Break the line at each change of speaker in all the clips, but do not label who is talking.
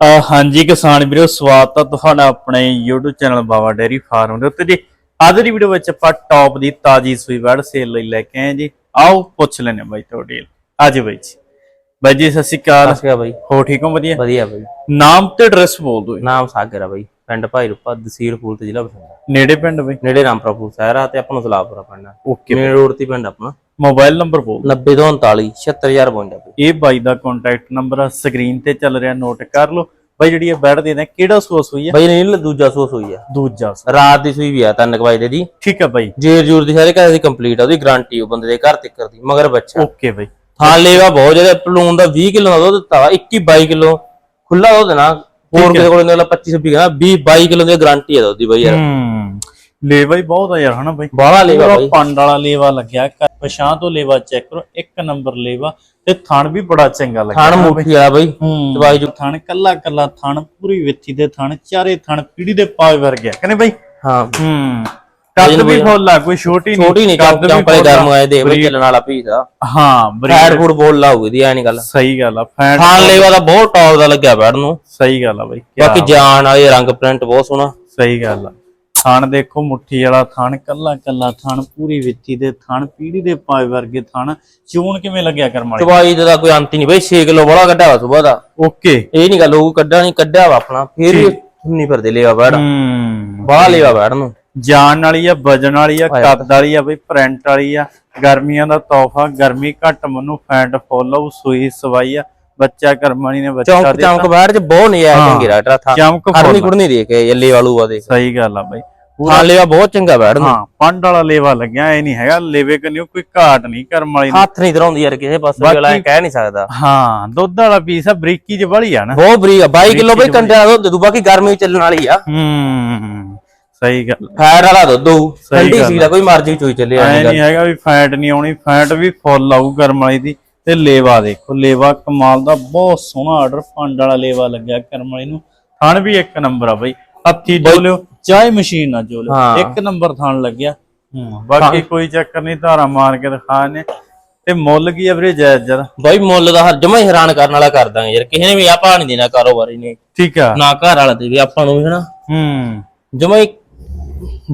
ਹਾਂਜੀ ਕਿਸਾਨ ਵੀਰੋ ਸਵਾਗਤ ਹੈ ਤੁਹਾਡਾ ਆਪਣੇ YouTube channel Bawa dairy farm ਦੇ ਉੱਤੇ ਜੀ। ਅੱਜ ਦੀ ਵੀਡੀਓ ਵਿੱਚ ਆਪਾਂ ਟੌਪ ਦੀ ਤਾਜੀ ਸੂਈ ਵੜ ਸੇਲ ਲਈ ਲੈ ਕੇ ਆਏ ਜੀ। ਆਓ ਪੁੱਛ ਲੈਣੇ ਬਾਈ ਤੁਹਾਡੀ ਅੱਜ ਬਾਈ ਜੀ। ਬਾਈ ਜੀ ਸਤਿ ਸ਼੍ਰੀ ਅਕਾਲ।
ਨਮਸਕਾਰ ਬਾਈ।
ਹੋ ਠੀਕ ਹੋ? ਵਧੀਆ?
ਵਧੀਆ ਬਾਈ।
ਨਾਮ ਤੇ ਐਡਰੈਸ ਬੋਲ ਦਿਓ।
ਨਾਮ ਸਾਗਰ ਆ ਬਾਈ। ਪਿੰਡ ਭਾਈ ਰੂਪਾ ਤਹਿਸੀਲ ਫੂਲ ਤੇ ਜ਼ਿਲ੍ਹਾ ਬਠਿੰਡਾ।
ਨੇੜੇ ਪਿੰਡ ਬਾਈ?
ਨੇੜੇ ਰਾਮਪੁਰਾ ਫੂਲ ਸ਼ਹਿਰ ਆ ਤੇ ਆਪਾਂ ਨੂੰ ਸਲਾਹਪੁਰਾ ਪਿੰਡ
ਓਕੇ
ਮੇਨ ਰੋਡ ਤੇ ਪਿੰਡ ਆਪਣਾ।
ਮੋਬਾਈਲ ਨੰਬਰ ਬੋਲ।
90 ਤੋਂ 39 76000 ਬੋਂਡਾ ਬਾਈ
ਇਹ ਬਾਈ ਦਾ ਕੰਟੈਕਟ ਨੰਬਰ ਆ ਸਕਰੀਨ ਤੇ ਚੱਲ ਰਿਹਾ ਨੋਟ ਕਰ ਲਓ। ਬਾਈ ਜਿਹੜੀ ਇਹ ਬੈਠ ਦੇ ਨੇ ਕਿਹੜਾ ਸੋਸ ਹੋਈ ਆ?
ਬਾਈ ਨੀਲ ਦੂਜਾ ਸੋਸ ਹੋਈ ਆ।
ਦੂਜਾ।
ਰਾਤ ਦੀ ਸੂਈ ਵੀ ਆ ਤਿੰਨ ਕੁ ਵਜੇ ਦੀ।
ਠੀਕ ਆ ਬਾਈ।
ਜੇਰ ਜੂਰ ਦੀ ਸਾਰੇ ਘਰ ਦੀ ਕੰਪਲੀਟ ਆ ਉਹਦੀ ਗਾਰੰਟੀ ਉਹ ਬੰਦੇ ਦੇ ਘਰ ਤੱਕ ਦੀ ਮਗਰ ਬੱਚਾ।
ਓਕੇ ਬਾਈ।
ਥਾਂ ਲੇਵਾ ਬਹੁਤ ਜ਼ਿਆਦਾ ਪਲੂਨ ਦਾ 20 ਕਿਲੋ ਦਾ ਦੁੱਧ ਦਿੱਤਾ ਵਾ 21 22 ਕਿਲੋ। ਖੁੱਲਾ ਦੁੱਧ ਨਾ ਹੋਰ ਕਿਸੇ ਕੋਲ ਨਹੀਂ 25 26 ਕਹਿੰਦਾ 20 22 ਕਿਲੋ ਦੀ ਗਾਰੰਟੀ ਆ ਦੁੱਧ ਦੀ ਬਾਈ ਯਾਰ।
ਹੂੰ। ਲੇਵਾ ਹੀ ਬਹੁਤ ਆ ਯਾਰ ਹਨਾ ਬਾਈ?
ਬਾਹਲਾ ਲੇਵਾ ਬਾਈ।
ਪੰਡ ਵਾਲਾ ਲੇਵਾ ਲੱਗਿਆ ਪਛਾਂ ਤੋਂ ਲੇਵਾ ਚੈੱਕ ਕਰੋ ਇੱਕ ਨੰਬਰ ਲੇਵਾ ਤੇ ਥਣ ਵੀ ਬੜਾ ਚੰਗਾ ਲੱਗਿਆ
ਥਾਣ ਮੁੱਠੀ ਆ ਬਾਈ।
ਹੂੰ।
ਦਵਾਈ ਜੋ
ਥਣ ਕੱਲਾ ਕੱਲਾ ਥਣ ਪੂਰੀ ਵਿੱਥੀ ਦੇ ਥਣ ਚਾਰੇ ਥਣ ਪੀੜੀ ਦੇ ਪਾਵੇ ਵਰਗਿਆ ਕਹਿੰਦੇ ਬਾਈ?
ਹਾਂ।
ਹੂੰ। ਕੱਦ ਵੀ ਫੁੱਲ ਆ ਕੋਈ ਛੋਟੀ ਨਹੀਂ
ਛੋਟੀ ਨਹੀਂ
ਕੱਦ ਵੀ।
ਗਰਮ ਆਏ ਦੇ ਬਈ ਚੱਲਣ ਵਾਲਾ ਪੀਸ ਆ।
ਹਾਂ
ਫੈਟ ਫੂਡ ਬੋਲ ਲਾਉਗੀ ਦੀ ਐ ਨਹੀਂ ਗੱਲ।
ਸਹੀ ਗੱਲ ਆ ਫੈਂਟ
ਖਾਣ ਲੇਵਾ ਦਾ ਬਹੁਤ ਟੌਪ ਦਾ ਲੱਗਿਆ ਬੈੜ ਨੂੰ।
ਸਹੀ ਗੱਲ ਆ ਬਾਈ
ਬਾਕੀ ਜਾਨ ਵਾਲੇ ਰੰਗ ਪ੍ਰਿੰਟ ਬਹੁਤ ਸੋਹਣਾ।
ਸਹੀ ਗੱਲ ਆ। ਥਣ ਦੇਖੋ ਮੁੱਠੀ ਵਾਲਾ ਥਣ ਕੱਲਾ ਕੱਲਾ ਥਣ ਪੂਰੀ ਵਿੱਥੀ ਦੇ ਥਣ ਪੀੜੀ ਦੇ ਪਾਵੇ ਵਰਗੇ ਥਣ। ਚੂਣ ਕਿਵੇਂ ਲੱਗਿਆ ਕਰਮ ਵਾਲੇ?
ਚਵਾਈ ਦਾ ਕੋਈ ਅੰਤ ਨਹੀਂ ਬਈ 6 ਕਿਲੋ ਬੜਾ ਕੱਢਿਆ ਵਾ ਸੁਬਾ ਦਾ।
ਓਕੇ।
ਇਹ ਨਹੀਂ ਗੱਲ ਉਹ ਕੱਢਾ ਨਹੀਂ ਕੱਢਿਆ ਵਾ ਆਪਣਾ ਫੇਰ ਵੀ ਫਿਰਦੇ ਲੇਵਾ ਬੈੜ
ਹੂੰ।
ਬੜਾ ਲੇਵਾ ਬੈੜ ਨੂੰ।
ਜਾਨ ਵਾਲੀ ਆ ਵਜਨ ਵਾਲੀ ਆ ਕੱਦ ਵਾਲੀ ਆ ਬਈ ਪ੍ਰਿੰਟ ਵਾਲੀ ਆ। ਗਰਮੀਆਂ ਦਾ ਤੋਹਫਾ ਗਰਮੀ ਘੱਟ ਮਨੂੰ ਫੈਂਟ ਫੁੱਲ ਸੂਈ ਸਵਾਈ ਆ। ਬੱਚਾ ਕਰਮਾਣੀ ਨੇ ਬੱਚਾ
ਚੌਂਕ
ਦੇ
ਚੌਂਕ ਬੈੜ ਚ ਬਹੁਤ ਨਹੀਂ ਆਇਆ ਚੰਗੀ ਰਾਟਰਾ ਥਾ।
ਚਮਕ
ਹਰਨੀ ਕੁੜਨੀ ਦੇ ਕੇ ਯੱਲੇ ਵਾਲੂ ਆ ਦੇ
ਸਹੀ ਗੱਲ ਆ ਬਈ।
ਹਾਂ ਲੇਵਾ ਬਹੁਤ ਚੰਗਾ ਨੂੰ
ਹਾਂ ਪੰਡ ਵਾਲਾ ਲੇਵਾ ਲੱਗਿਆ ਇਹ ਨਹੀਂ ਹੈਗਾ ਲੇਵੇ ਕੰਨਿਓ ਕੋਈ ਘਾਟ ਨਹੀਂ ਕਰਮ ਵਾਲੀ।
ਹੱਥ ਨਹੀਂ ਧਰਾਉਂਦੀ ਯਾਰ ਕਿਸੇ ਪਾਸੇ ਵਾਲਾ ਕਹਿ ਨਹੀਂ ਸਕਦਾ।
ਹਾਂ ਦੁੱਧ ਵਾਲਾ ਪੀਸ ਆ ਬਰੀਕੀ ਚ ਬੜੀ ਆ ਨਾ।
ਬਹੁਤ ਬਰੀਕ ਆ 22 ਕਿਲੋ ਬਈ ਕੰਡਿਆ ਦੁੱਧ ਦੂ ਬਾਕੀ ਗਰਮੀ ਚੱਲਣ ਵਾਲੀ ਆ।
ਹੂੰ ਸਹੀ ਗੱਲ।
ਫੈਟ ਵਾਲਾ ਦੁੱਧ ਹੋਊ ਠੰਡੀ ਸੀ ਦਾ ਕੋਈ ਮਰਜ਼ੀ ਚੋਈ ਚੱਲੇ ਆਣੀ
ਨਹੀਂ ਹੈਗਾ ਵੀ ਫੈਟ ਨਹੀਂ ਆਉਣੀ ਫੈਟ ਵੀ ਫੁੱਲ ਆਊ ਕਰਮ ਵਾਲੀ ਦੀ। ਤੇ ਲੇਵਾ ਦੇਖੋ ਲੇਵਾ ਕਮਾਲ ਦਾ ਬਹੁਤ ਸੋਹਣਾ ਆਰਡਰ ਪੰਡ ਵਾਲਾ ਲੇਵਾ ਲੱਗਿਆ ਕਰਮ ਵਾਲੀ ਨੂੰ। ਥਣ ਵੀ ਇੱਕ ਨੰਬਰ ਆ ਬਈ। ਹੱਥੀ ਜੋ ਲਿਓ ਚਾਹੇ ਮਸ਼ੀਨ ਨਾਲ ਜੋ ਲਿਓ
ਹਾਂ।
ਇੱਕ ਨੰਬਰ ਥਣ ਲੱਗਿਆ। ਹੂੰ। ਬਾਕੀ ਕੋਈ ਚੱਕਰ ਨਹੀਂ ਧਾਰਾ ਮਾਰ ਕੇ ਦਿਖਾ ਨੇ ਤੇ ਮੁੱਲ ਕੀ ਆ ਵੀਰੇ ਜਾਇਜ਼ ਜਰਾ?
ਬਾਈ ਮੁੱਲ ਦਾ ਹਰ ਜਮਾ ਹੀ ਹੈਰਾਨ ਕਰਨ ਵਾਲਾ ਕਰ ਦਾਂਗੇ ਯਾਰ। ਕਿਸੇ ਨੇ ਵੀ ਆਪਾਂ ਨਹੀਂ ਦੇਣਾ ਕਾਰੋਬਾਰੀ ਨੇ।
ਠੀਕ ਆ।
ਨਾ ਘਰ ਵਾਲਾ ਦੇ ਵੀ ਆਪਾਂ ਨੂੰ ਵੀ ਹਨਾ।
ਹੂੰ।
ਜਮਾ ਹੀ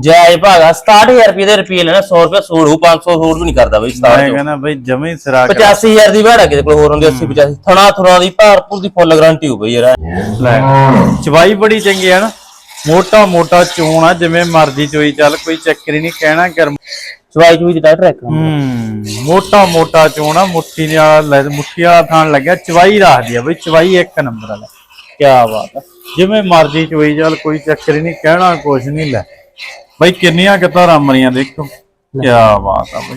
ਜਾਇਜ਼ ਭਾਗਾ 67000 ਰੁਪਏ ਦੇ ਰੁਪਏ ਲੈਣਾ 100 ਰੁਪਏ ਸੂੜ ਹੋ 500 ਸੂੜ ਵੀ ਨਹੀਂ ਕਰਦਾ ਬਈ 67
ਮੈਂ ਕਹਿੰਦਾ ਬਈ ਜਮੇ ਸਿਰਾ ਕਰ
85000 ਦੀ ਭਾੜਾ ਕਿਤੇ ਕੋਲ ਹੋਰ ਹੁੰਦੀ 80 85 ਥਣਾ ਥਣਾ ਦੀ ਭਾਰਪੂਰ ਦੀ ਫੁੱਲ ਗਾਰੰਟੀ ਹੋ ਬਈ ਯਾਰ।
ਲੈ ਚਵਾਈ ਬੜੀ ਚੰਗੀ ਆ ਨਾ। ਮੋਟਾ ਮੋਟਾ ਚੂਣ ਆ ਜਿਵੇਂ ਮਰਜ਼ੀ ਚੋਈ ਚੱਲ ਕੋਈ ਚੱਕਰ ਹੀ ਨਹੀਂ ਕਹਿਣਾ ਗਰਮ।
ਚਵਾਈ ਚੂਈ ਦੀ ਡਾਕਟਰ ਇੱਕ
ਹੂੰ ਮੋਟਾ ਮੋਟਾ ਚੂਣ ਆ ਮੁੱਠੀ ਨਾਲ ਮੁੱਠੀ ਵਾਲਾ ਥਾਣ ਲੱਗਿਆ ਚਵਾਈ ਰੱਖਦੀ ਆ ਬਈ ਚਵਾਈ ਇੱਕ ਨੰਬਰ ਵਾਲਾ। ਕੀ ਬਾਤ ਆ। ਜਿਵੇਂ ਮਰਜ਼ੀ ਚੋਈ ਚੱਲ ਕੋਈ ਚੱਕਰ ਹੀ ਨਹੀਂ ਕਹਿਣਾ ਕੁਛ ਨਹੀਂ ਲੈ। ਬਈ ਕਿੰਨੀਆਂ ਕਿਤਾਰਾਂ ਮਰੀਆਂ ਦੇਖੋ। ਕੀ ਬਾਤ ਆ ਬਈ।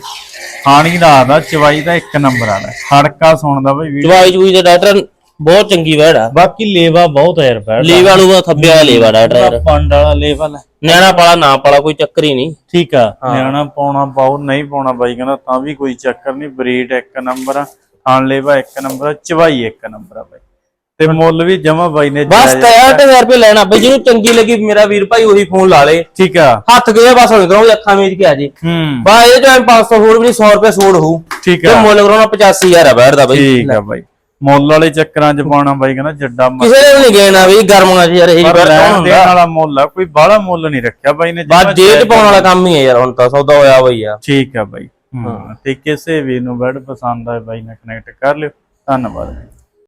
ਖਾਣੀ ਦਾ ਆਦਾ ਚਵਾਈ ਦਾ ਇੱਕ ਨੰਬਰ ਆਲਾ ਖੜਕਾ ਸੁਣਦਾ ਬਈ।
ਚਵਾਈ ਚੂਈ ਦੇ ਡਾਕਟਰ ਬਹੁਤ ਚੰਗੀ ਵੈੜਾ
ਬਾਕੀ ਲੇਵਾ ਬਹੁਤ ਹੈ ਯਾਰ ਬੈਠ
ਲੀਵਾ ਨੂੰ ਥੱਬਿਆ ਲੇਵਾ ਡਾਕਟਰ ਯਾਰ।
ਪੰਡ ਵਾਲਾ ਲੇਵਲ ਹੈ
ਨਿਆਣਾ ਪਾਲਾ ਨਾ ਪਾਲਾ ਕੋਈ ਚੱਕਰ ਹੀ ਨਹੀਂ।
ਠੀਕ ਆ। ਨਿਆਣਾ ਪਾਉਣਾ ਪਾਉ ਨਹੀਂ ਪਾਉਣਾ ਬਾਈ ਕਹਿੰਦਾ ਤਾਂ ਵੀ ਕੋਈ ਚੱਕਰ ਨਹੀਂ। ਬਰੀਡ ਇੱਕ ਨੰਬਰ ਆ ਖਾਣ ਲੇਵਾ ਇੱਕ ਨੰਬਰ ਆ ਚਵਾਈ ਇੱਕ ਨੰਬਰ ਆ ਬਾਈ। ਤੇ ਮੁੱਲ ਵੀ ਜਮਾ ਬਾਈ ਨੇ
ਬਸ
ਜਾਇਜ਼-
63000 ਰੁਪਏ ਲੈਣਾ। ਬਈ ਜਿਹਨੂੰ ਚੰਗੀ ਲੱਗੀ ਮੇਰਾ ਵੀਰ ਭਾਈ ਉਹੀ ਫੋਨ ਲਾ ਲੇ।
ਠੀਕ ਆ।
ਹੱਥ ਗਏ ਬਸ ਹੁਣ ਕਰਾਉਂ ਅੱਖਾਂ ਮੀਚ ਕੇ ਆ ਜੀ।
ਹੂੰ।
ਬਾ ਇਹ ਜੋ 500 ਹੋਰ ਵੀ ਨਹੀਂ 100 ਰੁਪਏ ਸੂੜ ਹੋਊ।
ਠੀਕ
ਤੇ
ਆ
ਮੁੱਲ ਕਰਾਉਣਾ 85000 ਆ ਬੈਠਦਾ ਬਈ।
ਠੀਕ ਆ ਬਾਈ। ਮੁੱਲ ਵਾਲੇ ਚੱਕਰਾਂ 'ਚ ਪਾਉਣਾ ਬਾਈ ਕਹਿੰਦਾ ਜੱਡਾ ਮ-
ਕਿਸੇ ਨੇ ਵੀ ਨਹੀਂ ਗੇਣਾ ਵੀ ਗਰਮਾਂ 'ਚ ਯਾਰ ਇਹ
ਪਰ
ਬੈਠ
ਲੈਣ
ਹੁੰਦਾ।
ਦੇਣ ਵਾਲਾ ਮੁੱਲ ਆ ਕੋਈ ਬਾਹਲਾ ਮੁੱਲ ਨਹੀਂ ਰੱਖਿਆ ਬਾਈ ਨੇ
ਬਸ
ਜਮਾਂ
ਜੇਬ 'ਚ ਪਾਉਣ ਵਾਲਾ ਕੰਮ ਹੀ ਹੈ ਯਾਰ ਹੁਣ ਤਾਂ ਸੌਦਾ ਹੋਇਆ ਬਈ ਆ।
ਠੀਕ ਆ ਬਾਈ। ਹੂੰ ਤੇ ਕਿਸੇ ਵੀ ਨੂੰ ਬੈਡ ਪਸੰਦ ਆਏ ਬਾਈ ਨਾਲ ਕਨੈਕਟ ਕਰ ਲਿਓ। ਧੰਨਵਾਦ।